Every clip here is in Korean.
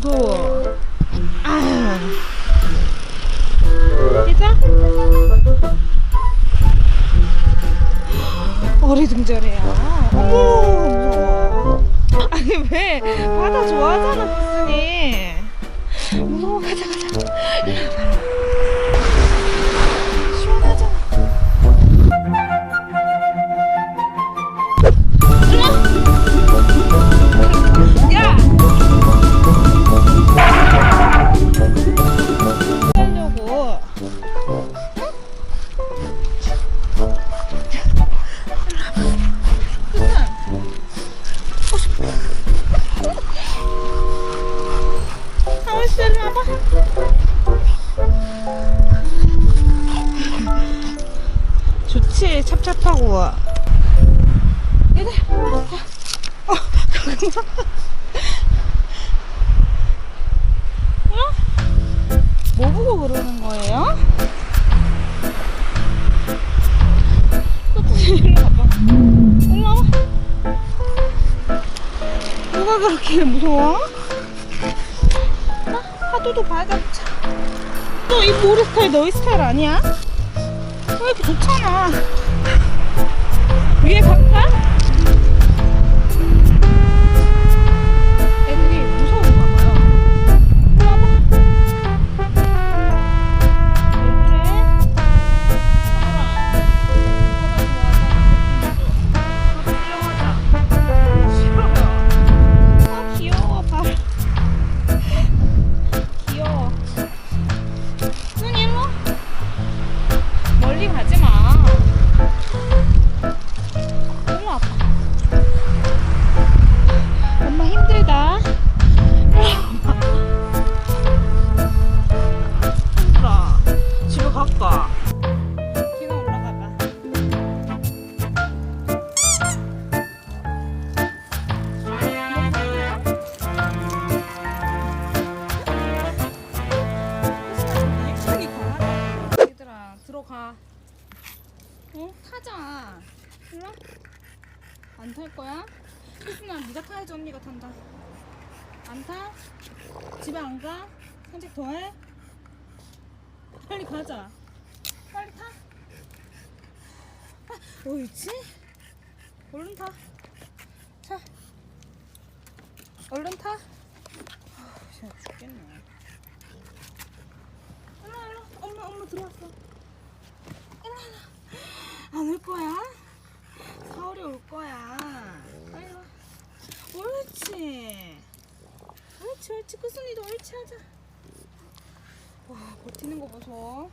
정도 아. 어리둥절해요 어머 아니 왜? 바다 좋아하잖아 무슨이. 무서워 가자 가자 좋지 찹찹하고. 얘들. 어, 잠깐만. 어? 뭐 보고 그러는 거예요? 일로 와봐. 일로 와봐. 누가 그렇게 무서워? 아, 하도도 봐잡자. 너이 모래 스타일 너희 스타일 아니야? 왜 이렇게 좋잖아. 위에 갈까? 타자 일로 안탈 거야? 혜순아 네가 타야지 언니가 탄다 안 타? 집에 안 가? 산책 더 해? 빨리 가자 빨리 타 아, 옳지? 얼른 타 자, 얼른 타 아, 진짜 죽겠네 와. 엄마 엄마 들어왔어 안 올 거야? 사월이 올 거야. 와. 옳지. 옳지 옳지. 꾸순이도 옳지 하자. 와 버티는 거 보소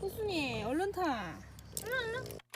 꾸순이 얼른 타. 일로 와.